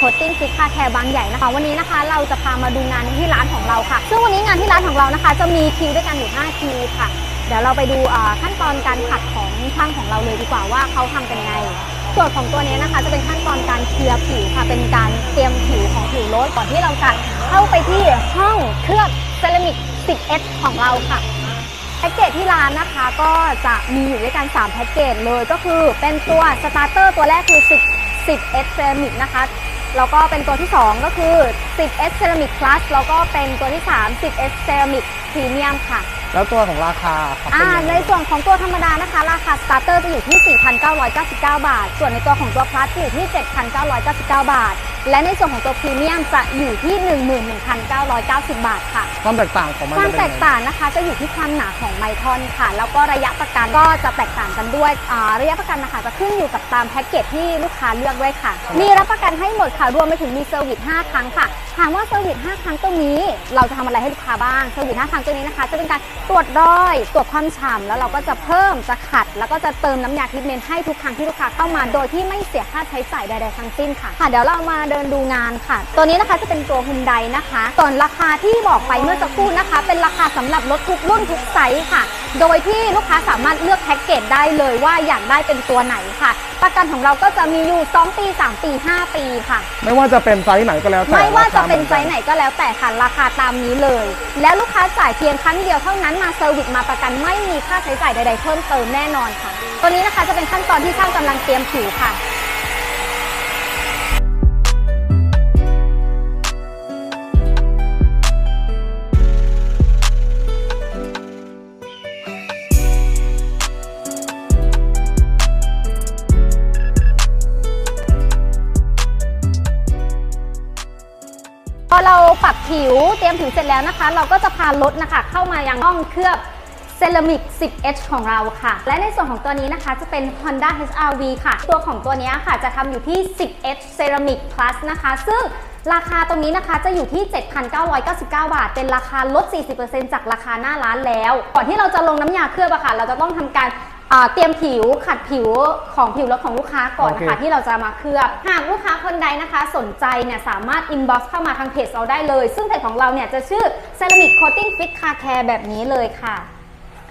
Coating Fit Car Care บางใหญ่นะคะ วันนี้นะคะเราจะพามาดูงานที่ร้านของเราค่ะ ซึ่งวันนี้งานที่ร้านของเรานะคะ จะมีคิวด้วยกันอยู่ 5 คิวค่ะ เดี๋ยวเราไปดูขั้นตอนการขัดของช่างของเราเลยดีกว่าว่าเขาทำกันยังไง ส่วนของตัวนี้นะคะ จะเป็นขั้นตอนการเคลียร์ผิวค่ะ เป็นการเตรียมผิวของผิวรถก่อนที่เราจะเข้าไปที่ห้องเคลือบเซรามิก 10S ของเราค่ะแพ็กเกจที่ร้านนะคะก็จะมีอยู่ด้วยกัน 3 แพ็กเกจเลยก็คือเป็นตัวสตาร์เตอร์ตัวแรกคือ 10 10 เอสเซมิกนะคะ แล้วก็เป็นตัวที่ 2 ก็คือ 10S Ceramic Plus แล้วก็เป็นตัวที่ 3 10S Ceramic Premium ค่ะ แล้วตัวของราคาครับอ่าเป็นยังไงในส่วนของตัวธรรมดานะคะ ราคาสตาร์เตอร์จะอยู่ที่ 4,999 บาท ส่วนในตัวของตัว Plus จะอยู่ที่ 7,999 บาท และในส่วนของตัวพรีเมียมจะอยู่ที่ 11,990 บาทค่ะความแตกต่างของมันความจะแตเป็นกยังไงต่างนะคะจะอยู่ที่ความหนาของไมครอนค่ะ แล้วก็ระยะประกันก็จะแตกต่างกันด้วยอ่าระยะประกันนะคะจะขึ้นอยู่กับตามแพ็กเกจที่ลูกค้าเลือกด้วยค่ะ มีรับประกันให้หมดค่ะรวมไปถึงมีเซอร์วิส 5 ครั้งค่ะ ถามว่าเซอร์วิส 5 ครั้งตรงนี้ เราจะทำอะไรให้ลูกค้าบ้าง เซอร์วิส 5 ครั้งตรงนี้นะคะ จะเป็นการตรวจรอย ตรวจความฉ่ำแล้วเราก็จะเพิ่ม จะขัด แล้วก็จะเติมน้ำยาทรีทเมนต์ให้ทุกครั้งที่ลูกค้าเข้ามา โดยที่ไม่เสียค่าใช้จ่ายใดๆทั้งสิ้นค่ะ ค่ะ เดี๋ยวเรามาเดินดูงานค่ะ ตัวนี้นะคะจะเป็นตัวฮุนไดนะคะ ส่วนราคาที่บอกไปเมื่อสักครู่นะคะ เป็นราคาสำหรับรถทุกรุ่นทุกไซส์ค่ะ โดยที่ลูกค้าสามารถเลือกแพ็กเกจได้เลยว่าอยากได้เป็นตัวไหนค่ะ ประกันของเราก็จะมีอยู่ 2 ปี 3 ปี 5 ปีค่ะไม่ว่าจะเป็นไซส์ไหนก็แล้วแต่ไม่ว่าจะรคเป็นหมือไซส์ไหนก็แล้วแต่ค่ะราคาตามนี้เลย แล้วลูกค้าจ่ายเพียงครั้งเดียวเท่านั้นมาเซอร์วิสมาประกันไม่มีค่าใช้จ่ายใดๆเพิ่มเติมแน่นอนค่ะ ตัวนี้นะคะจะเป็นขั้นตอนที่ช่างกำลังเตรียมผิวค่ะ เราปรับผิวเตรียมผิวเสร็จแล้วนะคะ เราก็จะพารถนะคะ เข้ามายังห้องเคลือบเซรามิก 10H ของเราค่ะ และในส่วนของตัวนี้นะคะจะเป็น Honda HRV ค่ะ ตัวของตัวนี้ค่ะจะทำอยู่ที่ 10H Ceramic Plus นะคะ ซึ่งราคาตรงนี้นะคะจะอยู่ที่ 7,999 บาท เป็นราคาลด 40%จากราคาหน้าร้านแล้ว ก่อนที่เราจะลงน้ำยาเคลือบอะค่ะ เราจะต้องทำการ เตรียมผิวขัดผิวของผิวรถของลูกค้าก่อนนะคะโอเค ที่เราจะมาเคลือบ หากลูกค้าคนใดนะคะ สนใจเนี่ยสามารถ inbox เข้ามาทางเพจเราได้เลย ซึ่งเพจของเราเนี่ยจะชื่อ Ceramic Coating Fit Car Care แบบนี้เลยค่ะ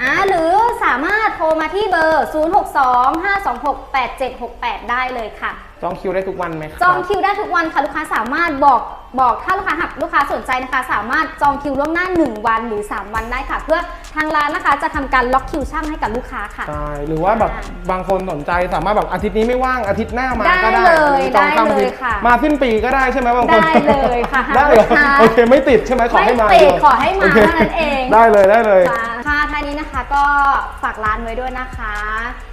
อ่าหรือสามารถโทรมาที่เบอร์ 0625268768 ได้เลยค่ะ จองคิวได้ทุกวันไหมครับ จองคิวได้ทุกวันค่ะ ลูกค้าสามารถบอกบอกถ้าลูกค้าหากลูกค้าสนใจนะคะ สามารถจองคิวล่วงหน้า 1 วันหรือ 3 วันได้ค่ะ เพื่อทางร้านนะคะจะทำการล็อกคิวช่างให้กับลูกค้าค่ะ ใช่หรือว่าแบบบางคนสนใจสามารถแบบอาทิตย์นี้ไม่ว่างอาทิตย์หน้ามาก็ได้ได้เลยหรือจองข้ามได้อาเลทิยตย์ค่ะ มาสิ้นปีก็ได้ใช่ไหมบางคนได้เลยค่ะได้เหรอลูกค้า โอเคไม่ติดใช่ไหมขอให้มาไม่ติดเดียวขอให้มาโคเท่านั้นเองได้เลยได้เลยค่ะค่ะ ท่านี้นะคะก็ฝากร้านไว้ด้วยนะคะ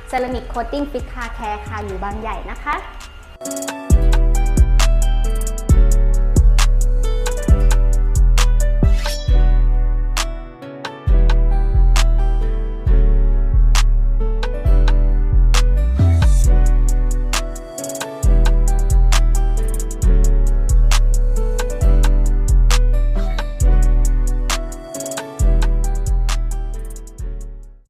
เซรามิกโคตติ้งฟิตคาแคร์ค่ะอยู่บางใหญ่นะคะ